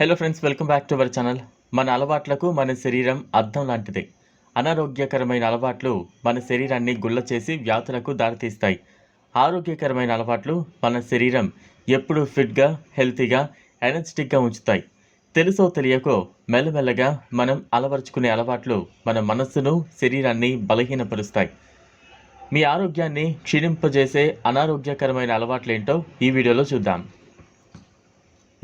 Hello friends welcome back to our channel మన అలవాట్లకు మన శరీరం అర్థం లాంటిది. అనారోగ్యకరమైన అలవాట్లు మన శరీరాన్ని గుల్ల చేసి వ్యాధులకు దారితీస్తాయి. ఆరోగ్యకరమైన అలవాట్లు మన శరీరం ఎప్పుడూ ఫిట్గా హెల్తీగా ఎనర్జెటిక్గా ఉంచుతాయి. తెలుసో తెలియకో మెల్లమెల్లగా మనం అలవరుచుకునే అలవాట్లు మన మనస్సును శరీరాన్ని బలహీనపరుస్తాయి. మీ ఆరోగ్యాన్ని క్షీణింపజేసే అనారోగ్యకరమైన అలవాట్లేంటో ఈ వీడియోలో చూద్దాం.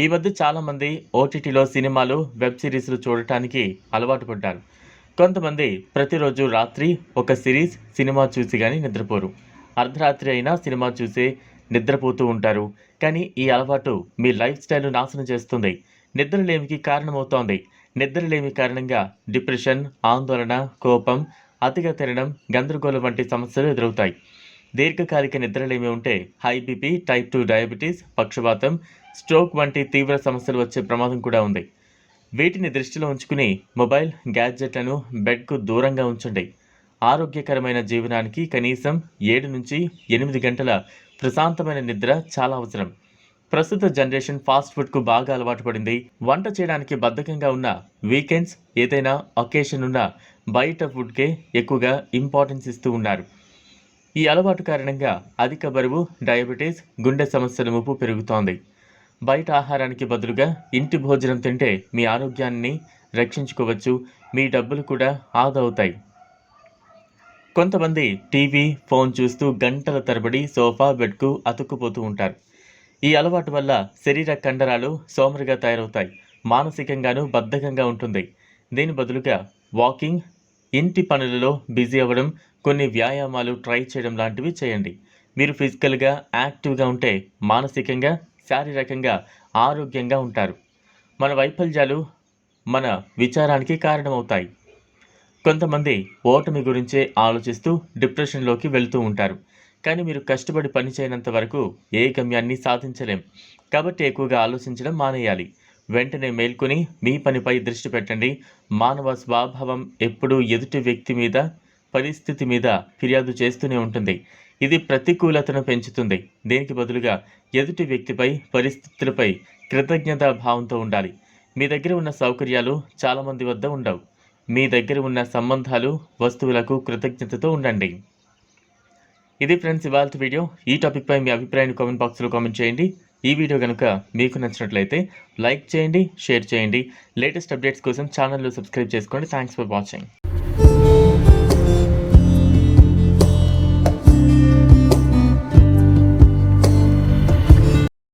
ఈ మధ్య చాలామంది ఓటీటీలో సినిమాలు వెబ్ సిరీస్లు చూడటానికి అలవాటు పడ్డారు. కొంతమంది ప్రతిరోజు రాత్రి ఒక సిరీస్ సినిమా చూసి కానీ నిద్రపోరు. అర్ధరాత్రి అయినా సినిమా చూసి నిద్రపోతూ ఉంటారు. కానీ ఈ అలవాటు మీ లైఫ్ స్టైల్ నాశనం చేస్తుంది. నిద్రలేమికి కారణమవుతోంది. నిద్రలేమి కారణంగా డిప్రెషన్ ఆందోళన కోపం అతిగా తినడం గందరగోళం వంటి సమస్యలు ఎదురవుతాయి. దీర్ఘకాలిక నిద్రలేమి ఉంటే high BP type two diabetes పక్షవాతం స్ట్రోక్ వంటి తీవ్ర సమస్యలు వచ్చే ప్రమాదం కూడా ఉంది. వీటిని దృష్టిలో ఉంచుకుని మొబైల్ గ్యాడ్జెట్లను బెడ్కు దూరంగా ఉంచండి. ఆరోగ్యకరమైన జీవనానికి కనీసం ఏడు నుంచి ఎనిమిది గంటల ప్రశాంతమైన నిద్ర చాలా అవసరం. ప్రస్తుత జనరేషన్ ఫాస్ట్ ఫుడ్కు బాగా అలవాటు పడింది. వంట చేయడానికి బద్ధకంగా ఉన్న వీకెండ్స్ ఏదైనా అకేషన్ ఉన్న బయట ఫుడ్కే ఎక్కువగా ఇంపార్టెన్స్ ఇస్తూ ఉన్నారు. ఈ అలవాటు కారణంగా అధిక బరువు డయాబెటీస్ గుండె సమస్యల ముప్పు పెరుగుతోంది. బయట ఆహారానికి బదులుగా ఇంటి భోజనం తింటే మీ ఆరోగ్యాన్ని రక్షించుకోవచ్చు మీ డబ్బులు కూడా ఆదా అవుతాయి. కొంతమంది టీవీ ఫోన్ చూస్తూ గంటల తరబడి సోఫా బెడ్కు అతుక్కుపోతూ ఉంటారు. ఈ అలవాటు వల్ల శరీర కండరాలు సోమరిగా తయారవుతాయి మానసికంగానూ బద్ధకంగా ఉంటుంది. దీని బదులుగా వాకింగ్ ఇంటి పనులలో బిజీ అవ్వడం కొన్ని వ్యాయామాలు ట్రై చేయడం లాంటివి చేయండి. మీరు ఫిజికల్గా యాక్టివ్గా ఉంటే మానసికంగా శారీరకంగా ఆరోగ్యంగా ఉంటారు. మన వైఫల్యాలు మన విచారానికి కారణమవుతాయి. కొంతమంది ఓటమి గురించే ఆలోచిస్తూ డిప్రెషన్లోకి వెళ్తూ ఉంటారు. కానీ మీరు కష్టపడి పని చేయనంత వరకు ఏ గమ్యాన్ని సాధించలేం. కాబట్టి ఎక్కువగా ఆలోచించడం మానేయాలి. వెంటనే మేల్కొని మీ పనిపై దృష్టి పెట్టండి. మానవ స్వభావం ఎప్పుడూ ఎదుటి వ్యక్తి మీద పరిస్థితి మీద ఫిర్యాదు చేస్తూనే ఉంటుంది. ఇది ప్రతికూలతను పెంచుతుంది. దీనికి బదులుగా ఎదుటి వ్యక్తిపై పరిస్థితులపై కృతజ్ఞతా భావంతో ఉండాలి. మీ దగ్గర ఉన్న సౌకర్యాలు చాలామంది వద్ద ఉండవు. మీ దగ్గర ఉన్న సంబంధాలు వస్తువులకు కృతజ్ఞతతో ఉండండి. ఇది ఫ్రెండ్స్ ఇవాళ వీడియో. ఈ టాపిక్పై మీ అభిప్రాయాన్ని కామెంట్ బాక్స్లో కామెంట్ చేయండి. ఈ వీడియో కనుక మీకు నచ్చినట్లయితే లైక్ చేయండి షేర్ చేయండి. లేటెస్ట్ అప్డేట్స్ కోసం ఛానల్లో సబ్స్క్రైబ్ చేసుకోండి. Thanks for watching.